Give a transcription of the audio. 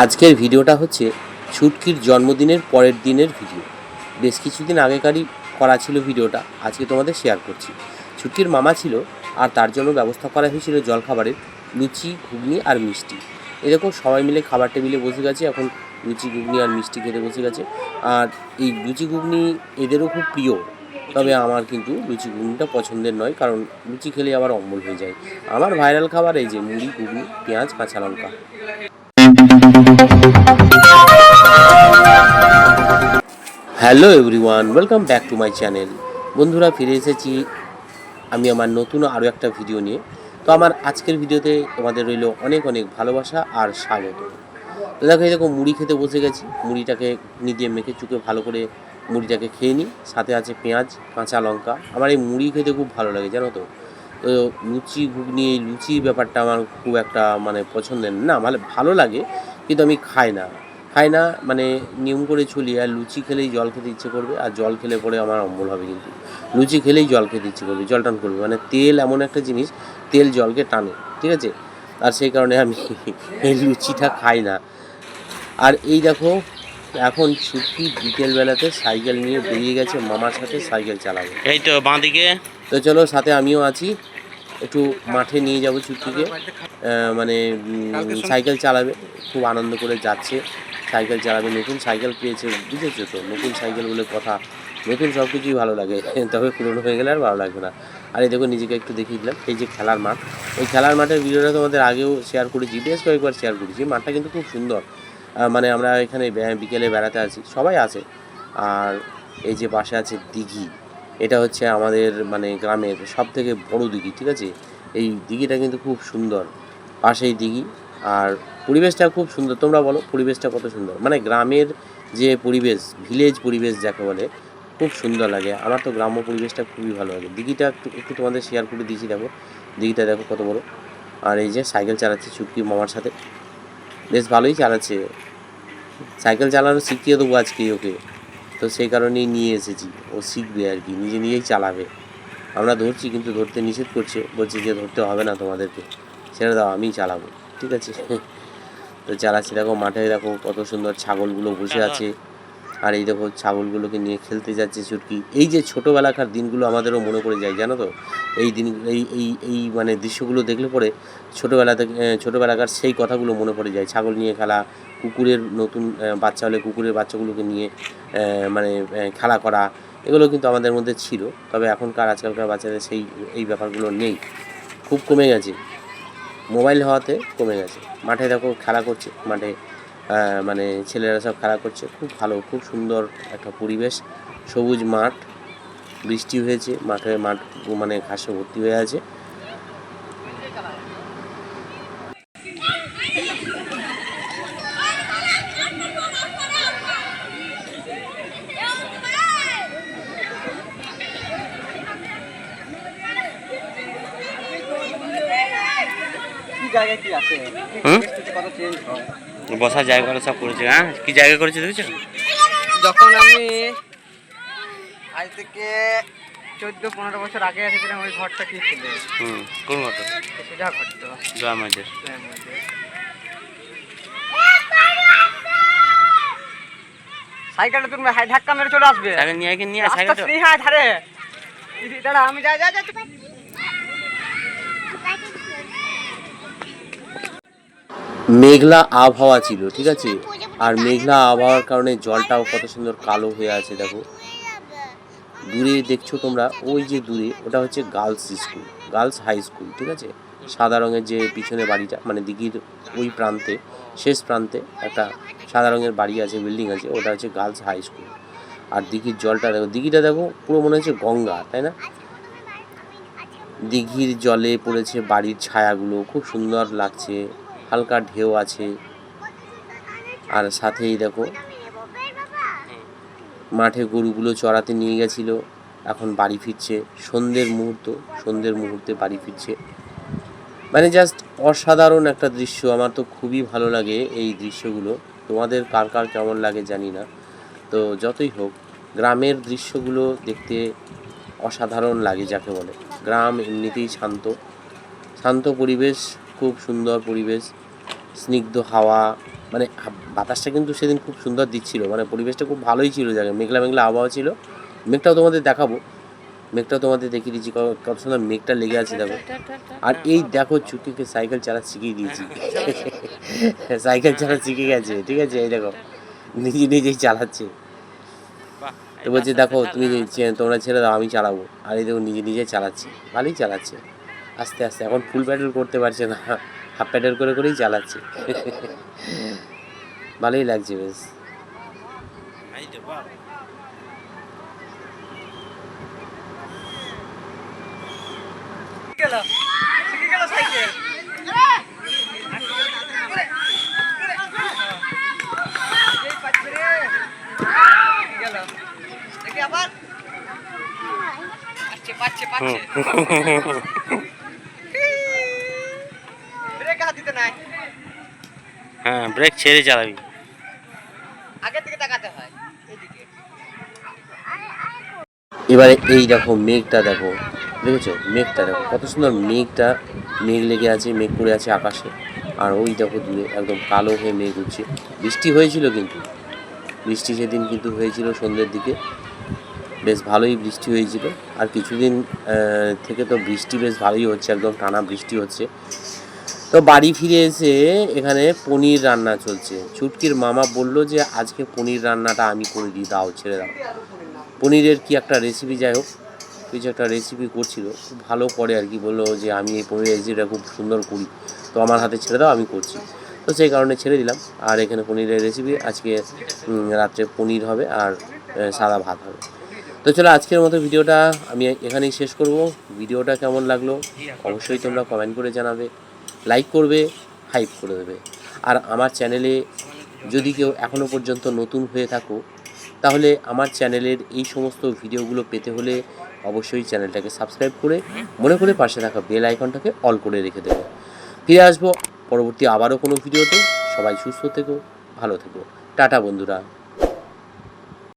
আজকের ভিডিওটা হচ্ছে ছুটকির জন্মদিনের পরের দিনের ভিডিও। বেশ কিছুদিন আগেকারই করা ছিল ভিডিওটা, আজকে তোমাদের শেয়ার করছি। ছুটকির মামা ছিল আর তার জন্য ব্যবস্থা করা হয়েছিল জলখাবারের লুচি, ঘুগনি আর মিষ্টি। এরকম সবাই মিলে খাবার টেবিলে বসে গেছে, এখন লুচি, ঘুগনি আর মিষ্টি খেতে বসে গেছে। আর এই লুচি, ঘুগনি এদেরও খুব প্রিয়, তবে আমার কিন্তু লুচি, ঘুগনিটা পছন্দের নয়, কারণ লুচি খেলে আবার অম্বল হয়ে যায়। আমার ভাইরাল খাবার এই যে মুড়ি, ঘুগনি, পেঁয়াজ, কাঁচা লঙ্কা। Hello everyone welcome back to my channel বন্ধুরা, ফিরে এসেছি। আমি আমার নতুন আরও একটা ভিডিও নিয়ে। তো আমার আজকের ভিডিওতে তোমাদের রইল অনেক অনেক ভালোবাসা আর স্বাগত। তো দেখো দেখো, মুড়ি খেতে বসে গেছি। মুড়িটাকে নিজে মেখে চুকে ভালো করে মুড়িটাকে খেয়ে নিই। সাথে আছে পেঁয়াজ, কাঁচা লঙ্কা। আমার এই মুড়ি খেতে খুব ভালো লাগে, জানো তো? লুচি ঘুগনি এই লুচি ব্যাপারটা আমার খুব একটা মানে পছন্দের না মানে ভালো লাগে, কিন্তু আমি খাই না। খাই না মানে নিয়ম করে চলি, আর লুচি খেলেই জল খেতে ইচ্ছে করবে, আর জল খেলে পরে আমার অম্বল হবে কিন্তু। লুচি খেলেই জল খেতে ইচ্ছে করবে, জল টান করবে মানে তেল এমন একটা জিনিস, তেল জলকে টানে, ঠিক আছে? আর সেই কারণে আমি এই লুচিটা খাই না। আর এই দেখো এখন ছুটি বিকেলবেলাতে সাইকেল নিয়ে বেরিয়ে গেছে মামার সাথে সাইকেল চালাবে। এই তো বাঁদিকে। তো চলো সাথে আমিও আছি। একটু মাঠে নিয়ে যাব ছুটিকে। মানে সাইকেল চালাবে খুব আনন্দ করে যাচ্ছে। সাইকেল চালাবে নতুন সাইকেল পেয়েছে বুঝেছ তো? নতুন সাইকেল বলে কথা। নতুন সব কিছুই ভালো লাগে। তবে পুরনো হয়ে গেলে আর ভালো লাগবে না। আর এই দেখো নিজেকে একটু দেখিয়ে দিলাম। এই যে খেলার মাঠ ওই খেলার মাঠের ভিডিওটা তোমাদের আগেও শেয়ার করেছি বেশ কয়েকবার শেয়ার করেছি। মাঠটা কিন্তু খুব সুন্দর। মানে আমরা এখানে বিকেলে বেড়াতে আছি সবাই আছে আর এই যে পাশে আছে দিঘি, এটা হচ্ছে আমাদের মানে গ্রামের সব থেকে বড় দিঘি, ঠিক আছে? এই দিঘিটা কিন্তু খুব সুন্দর। পাশেই দিঘি। আর পরিবেশটা খুব সুন্দর। তোমরা বলো, পরিবেশটা কত সুন্দর? মানে গ্রামের যে পরিবেশ ভিলেজ পরিবেশ যাকে বলে, খুব সুন্দর লাগে। আমার তো গ্রাম্য পরিবেশটা খুবই ভালো লাগে। দিঘিটা একটু একটু তোমাদের শেয়ার করে দিয়েছি দেখো। দিঘিটা দেখো কত বড়। আর এই যে সাইকেল চালাচ্ছে চুটকি মামার সাথে। বেশ ভালোই চালাচ্ছে। সাইকেল চালানো শিখিয়ে দেবো আজকেই ওকে। তো সেই কারণেই নিয়ে এসেছি। ও শিখবে আর কি নিজে নিজেই চালাবে। আমরা ধরছি কিন্তু ধরতে নিষেধ করছে। বলছে যে ধরতে হবে না তোমাদেরকে। ছেড়ে দাও আমি চালাবো। ঠিক আছে? তো চালাচ্ছি দেখো মাঠে দেখো কত সুন্দর ছাগলগুলো বসে আছে। আর এই দেখো ছাগলগুলোকে নিয়ে খেলতে যাচ্ছে চুটকি। এই যে ছোটোবেলাকার দিনগুলো আমাদেরও মনে পড়ে যায়, জানো তো? এই দিন, এই এই এই মানে দৃশ্যগুলো দেখলে পরে ছোটোবেলা ছোটোবেলাকার সেই কথাগুলো মনে পড়ে যায়। ছাগল নিয়ে খেলা, কুকুরের নতুন বাচ্চা হলে কুকুরের বাচ্চাগুলোকে নিয়ে মানে খেলা করা, এগুলো কিন্তু আমাদের মধ্যে ছিল। তবে এখনকার, আজকালকার বাচ্চাদের সেই, এই ব্যাপারগুলো নেই। খুব কমে গেছে। মোবাইল হওয়াতে কমে গেছে। মাঠে দেখো খেলা করছে, মাঠে মানে ছেলেরা সব খেলা করছে। খুব ভালো খুব সুন্দর একটা পরিবেশ। সবুজ মাঠ বৃষ্টি হয়েছে মাঠে মাঠ মানে ঘাসে ভর্তি হয়ে আছে। জায়গায় কি আছে? কত চেঞ্জ হয়? বসার জায়গাগুলো সব করেছে হ্যাঁ? কি জায়গা করেছে দেখেছ? যখন আমি আজ থেকে চোদ্দ পনেরো বছর আগে এসেছিলাম ওই ঘরটা কি ছিল? হুম কোন ঘরটা? জয় মাঝের সাইকেলটা তুমি হাই ধাক্কা মেরে চলে আসবে। সাইকেল নিয়ে আগে নিয়ে সাইকেলটা। আস্তে হ্যাঁ ধারে। দাঁড়া আমি যাই যাই যাই মেঘলা আবহাওয়া ছিল, ঠিক আছে? আর মেঘলা আবহাওয়ার কারণে জলটাও কত সুন্দর কালো হয়ে আছে, দেখো। দূরে দেখছ তোমরা, ওই যে দূরে, ওটা হচ্ছে girls school, girls high school, ঠিক আছে? সাদা রঙের যে পিছনে বাড়িটা মানে দিঘির ওই প্রান্তে, শেষ প্রান্তে একটা সাদা রঙের বাড়ি আছে, বিল্ডিং আছে, ওটা হচ্ছে গার্লস হাই স্কুল। আর দিঘির জলটা দেখো, দিঘিটা দেখো, পুরো মনে হচ্ছে গঙ্গা, তাই না? দিঘির জলে পড়েছে বাড়ির ছায়াগুলো, খুব সুন্দর লাগছে। হালকা ঢেউ আছে। আর সাথেই দেখো, মাঠে গরুগুলো চড়াতে নিয়ে গেছিল। এখন বাড়ি ফিরছে। সন্ধ্যের মুহূর্ত, সন্ধ্যের মুহূর্তে বাড়ি ফিরছে। মানে জাস্ট অসাধারণ একটা দৃশ্য। আমার তো খুবই ভালো লাগে এই দৃশ্যগুলো। তোমাদের কার কার কেমন লাগে জানি না। তো যতই হোক, গ্রামের দৃশ্যগুলো দেখতে অসাধারণ লাগে যাকে বলে। গ্রাম এমনিতেই শান্ত। শান্ত পরিবেশ, খুব সুন্দর পরিবেশ। স্নিগ্ধ হাওয়া মানে বাতাসটা কিন্তু সেদিন খুব সুন্দর দিচ্ছিল। মানে পরিবেশটা খুব ভালোই ছিল জায়গায়। মেঘলা মেঘলা আবহাওয়া ছিল। মেঘটাও তোমাদের দেখাবো। মেঘটাও তোমাদের দেখিয়ে দিচ্ছি। কত সুন্দর মেঘটা লেগে আছে দেখো। আর এই দেখো চুকিকে সাইকেল চালা শিখিয়ে দিয়েছি। সাইকেল চালা শিখে গেছে ঠিক আছে? এই দেখো নিজে নিজেই চালাচ্ছে। তো বলছে দেখো তুমি তোমরা ছেড়ে দাও আমি চালাবো। আর এই দেখো নিজে নিজে চালাচ্ছে। ভালোই চালাচ্ছে। আস্তে আস্তে। এখন ফুল প্যাডেল করতে পারছে না। হাফ প্যাডেল করে করেই চালাচ্ছে। ভালোই লাগছে বেশ। আবার। পাচ্ছে, পাচ্ছে। ব্রেক হাত দিতে নাই। হ্যাঁ ব্রেক ছেড়ে চালাবি। আগের দিকে তাকাতে হয় এইদিকে। এবারে এই দেখো মেঘটা দেখো দেখেছ? মেঘটা দেখো কত সুন্দর মেঘটা মেঘ লেগে আছে মেঘ পড়ে আছে আকাশে। আর ওই দেখো দূরে একদম কালো হয়ে মেঘ উঠছে। বৃষ্টি হয়েছিল কিন্তু। বৃষ্টি সেদিন কিন্তু হয়েছিল সন্ধ্যের দিকে। বেশ ভালোই বৃষ্টি হয়েছিল। আর কিছুদিন থেকে তো বৃষ্টি বেশ ভালোই হচ্ছে একদম টানা বৃষ্টি হচ্ছে। তো বাড়ি ফিরে এসে এখানে পনির রান্না চলছে। ছুটকির মামা বলল যে, আজকে পনির রান্নাটা আমি করে দিই, দাও, ছেড়ে দাও। পনিরের কি একটা রেসিপি যাই হোক, কিছু একটা রেসিপি করছিল। খুব ভালো করে আর কি বলল যে, আমি এই পনিরের রেসিপিটা খুব সুন্দর করি, তো আমার হাতে ছেড়ে দাও, আমি করছি। তো সেই কারণে ছেড়ে দিলাম। আর এখানে পনিরের রেসিপি আজকে রাত্রে পনির হবে আর সাদা ভাত হবে। তো চলো, আজকের মতো ভিডিওটা আমি এখানেই শেষ করব। ভিডিওটা কেমন লাগল, অবশ্যই তোমরা কমেন্ট করে জানাবে। লাইক করবে হাইপ করে দেবে। আর আমার চ্যানেলে যদি কেউ এখনও পর্যন্ত নতুন হয়ে থাকো, তাহলে আমার চ্যানেলের এই সমস্ত ভিডিওগুলো পেতে হলে অবশ্যই চ্যানেলটাকে সাবস্ক্রাইব করে মনে করে পাশে থাকা বেল আইকনটাকে অল করে রেখে দেবে। ফিরে আসব পরবর্তী আবারও কোনো ভিডিওতে। সবাই সুস্থ থেকো, ভালো থেকো। টাটা বন্ধুরা।